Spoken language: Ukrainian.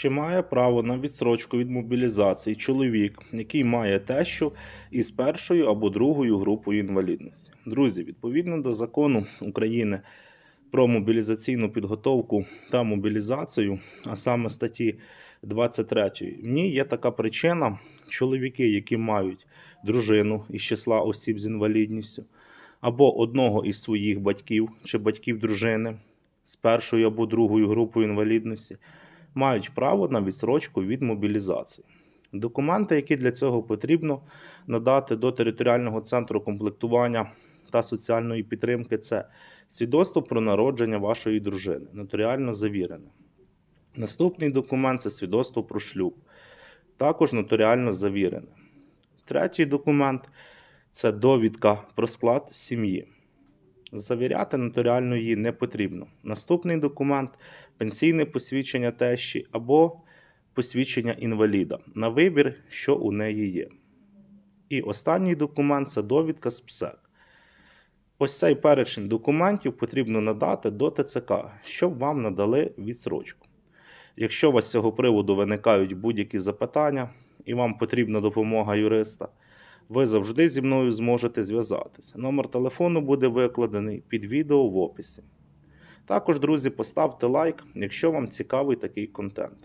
Чи має право на відсрочку від мобілізації чоловік, який має тещу із першою або другою групою інвалідності? Друзі, відповідно до закону України про мобілізаційну підготовку та мобілізацію, а саме статті 23, в ній є така причина: чоловіки, які мають дружину із числа осіб з інвалідністю, або одного із своїх батьків чи батьків дружини з першою або другою групою інвалідності мають право на відсрочку від мобілізації. Документи, які для цього потрібно надати до територіального центру комплектування та соціальної підтримки, це свідоцтво про народження вашої дружини, нотаріально завірене. Наступний документ це свідоцтво про шлюб, також нотаріально завірене. Третій документ це довідка про склад сім'ї. Завіряти нотаріально її не потрібно. Наступний документ пенсійне посвідчення тещі або посвідчення інваліда на вибір, що у неї є. І останній документ це довідка з ПСЕК. Ось цей перечень документів потрібно надати до ТЦК, щоб вам надали відсрочку. Якщо у вас з цього приводу виникають будь-які запитання і вам потрібна допомога юриста, ви завжди зі мною зможете зв'язатися. Номер телефону буде викладений під відео в описі. Також, друзі, поставте лайк, якщо вам цікавий такий контент.